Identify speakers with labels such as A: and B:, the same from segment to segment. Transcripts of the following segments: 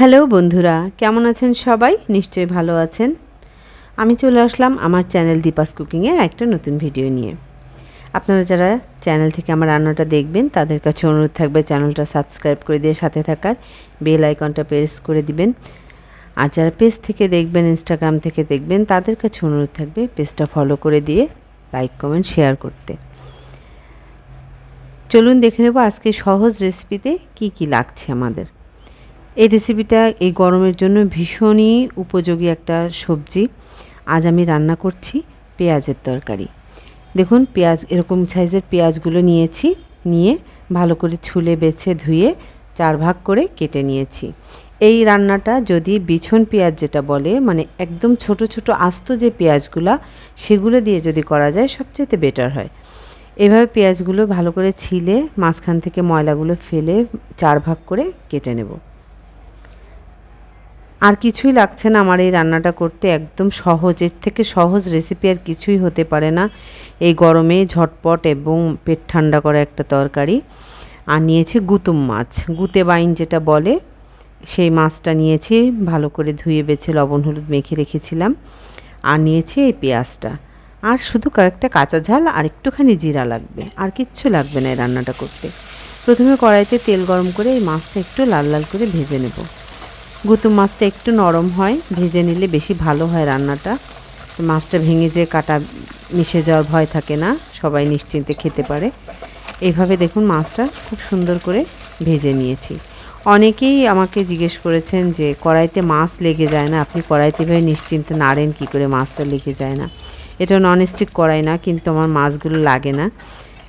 A: Hello বন্ধুরা, কেমন আছেন সবাই? নিশ্চয়ই ভালো আছেন। আমি চলে আসলাম আমার চ্যানেল দীপাস কুকিংয়ের একটা নতুন ভিডিও নিয়ে। আপনারা যারা চ্যানেল থেকে আমার রান্নাটা দেখবেন, তাদের কাছে অনুরোধ থাকবে চ্যানেলটা সাবস্ক্রাইব করে দিয়ে সাথে থাকার, বেল আইকনটা প্রেস করে দিবেন। আর যারা পেজ থেকে দেখবেন, ইনস্টাগ্রাম থেকে দেখবেন, তাদের কাছে অনুরোধ থাকবে পেজটা ফলো করে দিয়ে লাইক, কমেন্ট, শেয়ার করতে। চলুন দেখে নেব আজকে সহজ রেসিপিতে কি কি লাগছে আমাদের। এই রেসিপিটা এই গরমের জন্য ভীষণই উপযোগী একটা সবজি। আজ আমি রান্না করছি পেঁয়াজের তরকারি। দেখুন, পেঁয়াজ, এরকম সাইজের পেঁয়াজগুলো নিয়েছি, নিয়ে ভালো করে ছুলে, বেছে, ধুয়ে চার ভাগ করে কেটে নিয়েছি। এই রান্নাটা যদি বিছন পেঁয়াজ যেটা বলে মানে একদম ছোট ছোট আস্ত যে পেঁয়াজগুলা, সেগুলো দিয়ে যদি করা যায় সবচেয়ে বেটার হয়। এভাবে পেঁয়াজগুলো ভালো করে ছিলে, মাঝখান থেকে ময়লাগুলো ফেলে চার ভাগ করে কেটে নেব। আর কিছুই লাগছে না আমার এই রান্নাটা করতে, একদম সহজ। এর থেকে সহজ রেসিপি আর কিছুই হতে পারে না। এই গরমে ঝটপট এবং পেট ঠান্ডা করা একটা তরকারি। আর নিয়েছি গুতুম মাছ। গুতে বাইন যেটা বলে, সেই মাছটা নিয়েছি, ভালো করে ধুয়ে বেছে লবণ হলুদ মেখে রেখেছিলাম। আর নিয়েছি এই পেঁয়াজটা। আর শুধু কয়েকটা কাঁচা ঝাল আর একটুখানি জিরা লাগবে। আর কিচ্ছু লাগবে না এই রান্নাটা করতে। প্রথমে কড়াইতে তেল গরম করে এই মাছটা একটু লাল লাল করে ভেজে নেব। গুতুম মাছটা একটু নরম হয়, ভেজে নিলে বেশি ভালো হয় রান্নাটা। মাছটা ভেঙে যে কাটা মিশে যাওয়ার ভয় থাকে না, সবাই নিশ্চিন্তে খেতে পারে। এইভাবে দেখুন মাছটা খুব সুন্দর করে ভেজে নিয়েছি। অনেকেই আমাকে জিজ্ঞেস করেছেন যে, কড়াইতে মাছ লেগে যায় না? আপনি কড়াইতে ভাবে নিশ্চিন্তে নাড়েন কী করে মাছটা লেগে যায় না? এটা ননস্টিক কড়াই না, কিন্তু আমার মাছগুলো লাগে না।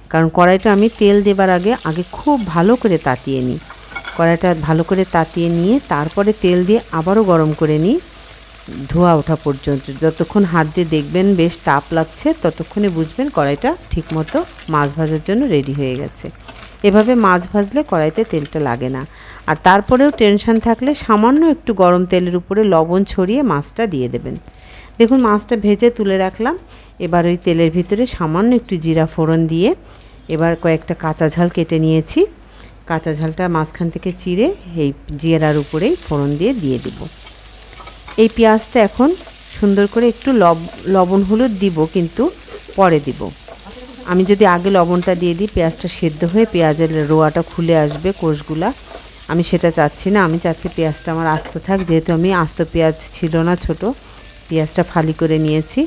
A: কারণ কড়াইটা আমি তেল দেবার আগে আগে খুব ভালো করে তাতিয়ে নিই। কড়াইটা ভালো করে তাতিয়ে নিয়ে তারপরে তেল দিয়ে আবারও গরম করে নিই ধোয়া ওঠা পর্যন্ত। যতক্ষণ হাত দিয়ে দেখবেন বেশ তাপ লাগছে, ততক্ষণে বুঝবেন কড়াইটা ঠিকমতো মাছ ভাজার জন্য রেডি হয়ে গেছে। এভাবে মাছ ভাজলে কড়াইতে তেলটা লাগে না। আর তারপরেও টেনশন থাকলে সামান্য একটু গরম তেলের উপরে লবণ ছড়িয়ে মাছটা দিয়ে দেবেন। দেখুন মাছটা ভেজে তুলে রাখলাম। এবার ওই তেলের ভিতরে সামান্য একটু জিরা ফোড়ন দিয়ে এবার কয়েকটা কাঁচা ঝাল কেটে নিয়েছি। কাঁচা ঝালটা মাঝখান থেকে চিড়ে এই জিরার উপরেই ফোড়ন দিয়ে দিয়ে দিব। এই পেঁয়াজটা এখন সুন্দর করে একটু লব, লবণ হলুদ দিব কিন্তু পরে দিব। আমি যদি আগে লবণটা দিয়ে দিই, পেঁয়াজটা সেদ্ধ হয়ে পেঁয়াজের রোয়াটা খুলে আসবে কোষগুলা। আমি সেটা চাচ্ছি না, আমি চাচ্ছি পেঁয়াজটা আমার আস্ত থাক, যেহেতু আমি আস্ত পেঁয়াজ ছিল না ছোট, পেঁয়াজটা ফালি করে নিয়েছি।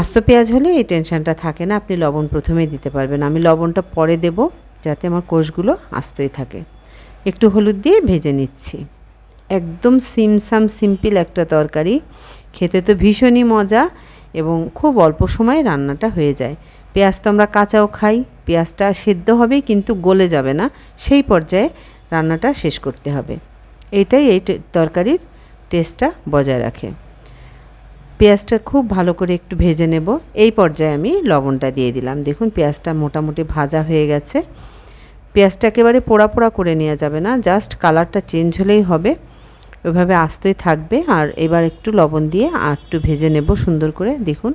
A: আস্ত পেঁয়াজ হলে এই টেনশনটা থাকে না, আপনি লবণ প্রথমেই দিতে পারবেন। আমি লবণটা পরে দেব। যাতে আমার কোষগুলো আস্তই থাকে। একটু হলুদ দিয়ে ভেজে নিচ্ছি। একদম সিমসাম সিম্পল একটা তরকারি। খেতে তো ভীষণই মজা এবং খুব অল্প সময়ে রান্নাটা হয়ে যায়। পেঁয়াজ তো আমরা কাঁচাও খাই, পেঁয়াজটা সেদ্ধ হবে কিন্তু গলে যাবে না, সেই পর্যায়ে রান্নাটা শেষ করতে হবে। এইটাই এই তরকারির টেস্টটা বজায় রাখে। পেঁয়াজটা খুব ভালো করে একটু ভেজে নেব। এই পর্যায়ে আমি লবণটা দিয়ে দিলাম। দেখুন, পেঁয়াজটা মোটামুটি ভাজা হয়ে গেছে। পেঁয়াজটা একেবারে পোড়া পোড়া করে নেওয়া যাবে না জাস্ট কালারটা চেঞ্জ হলেই হবে। ওইভাবে আস্তই থাকবে আর এবার একটু লবণ দিয়ে আর একটু ভেজে নেব সুন্দর করে। দেখুন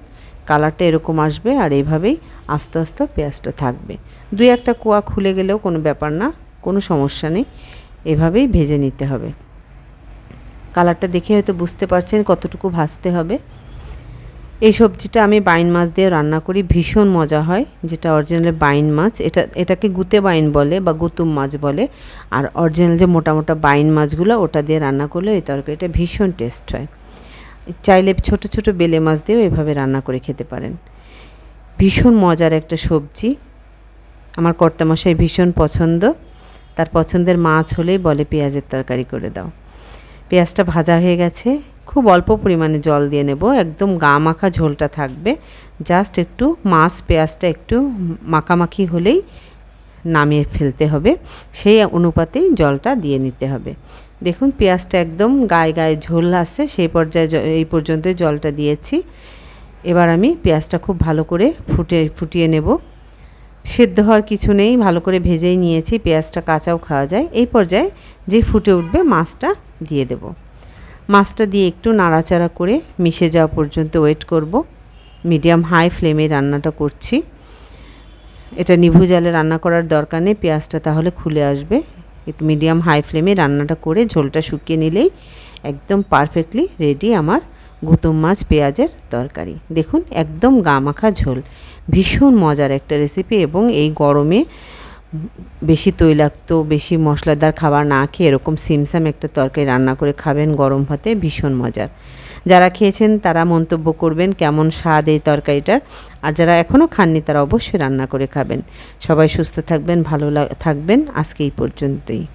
A: কালারটা এরকম আসবে আর এইভাবেই আস্তে আস্তে পেঁয়াজটা থাকবে। দুই একটা কুয়া খুলে গেলেও কোনো ব্যাপার না, কোনো সমস্যা নেই। এভাবেই ভেজে নিতে হবে। কালারটা দেখে হয়তো বুঝতে পারছেন কতটুকু ভাজতে হবে। এই সবজিটা আমি বাইন মাছ দিয়ে রান্না করি, ভীষণ মজা হয়, যেটা অরিজিনাল বাইন মাছ, এটা, এটাকে গুতে বাইন বলে বা গুতুম মাছ বলে, আর অরিজিনাল যে মোটা মোটা বাইন মাছগুলো ওটা দিয়ে রান্না করলে এই তরকারিটা ভীষণ টেস্ট হয়। চাইলে ছোট ছোট বেলে মাছ দিয়েও এভাবে রান্না করে খেতে পারেন। ভীষণ মজার একটা সবজি, আমার কর্তামশাই ভীষণ পছন্দ, তার পছন্দের মাছ হলেই বলে পেঁয়াজের তরকারি করে দাও। পেঁয়াজটা ভাজা হয়ে গেছে খুব অল্প পরিমাণে জল দিয়ে নেব। একদম গা মাখা ঝোলটা থাকবে। জাস্ট একটু মাছ, পেঁয়াজটা একটু মাখামাখি হলেই নামিয়ে ফেলতে হবে। সেই অনুপাতেই জলটা দিয়ে নিতে হবে। দেখুন, পেঁয়াজটা একদম গায়ে গায়ে ঝোল আসছে সেই পর্যায়ে এই পর্যন্ত জলটা দিয়েছি। এবার আমি পেঁয়াজটা খুব ভালো করে ফুটে, ফুটিয়ে নেব। সেদ্ধ হওয়ার কিছু নেই, ভালো করে ভেজেই নিয়েছি, পেঁয়াজটা কাঁচাও খাওয়া যায়। এই পর্যায়ে যে ফুটে উঠবে, মাছটা দিয়ে দেব। মাছটা দিয়ে একটু নাড়াচাড়া করে মিশে যাওয়া পর্যন্ত ওয়েট করব। মিডিয়াম হাই ফ্লেমে রান্নাটা করছি। এটা নিভু জালে রান্না করার দরকার নেই, পেঁয়াজটা তাহলে খুলে আসবে। একটু মিডিয়াম হাই ফ্লেমে রান্নাটা করে ঝোলটা শুকিয়ে নিলেই একদম পারফেক্টলি রেডি আমার গুতুম মাছ পেঁয়াজের তরকারি। দেখুন, একদম গা মাখা ঝোল। ভীষণ মজার একটা রেসিপি এবং এই গরমে বেশি তৈলাক্ত, বেশি মশলাদার খাবার না খেয়ে এরকম সিমসাম একটা তরকারি রান্না করে খাবেন গরম ভাতে, ভীষণ মজার। যারা খেয়েছেন তারা মন্তব্য করবেন কেমন স্বাদ এই তরকারিটার। আর যারা এখনও খাননি তারা অবশ্যই রান্না করে খাবেন। সবাই সুস্থ থাকবেন, ভালো থাকবেন। আজকে এই পর্যন্তই।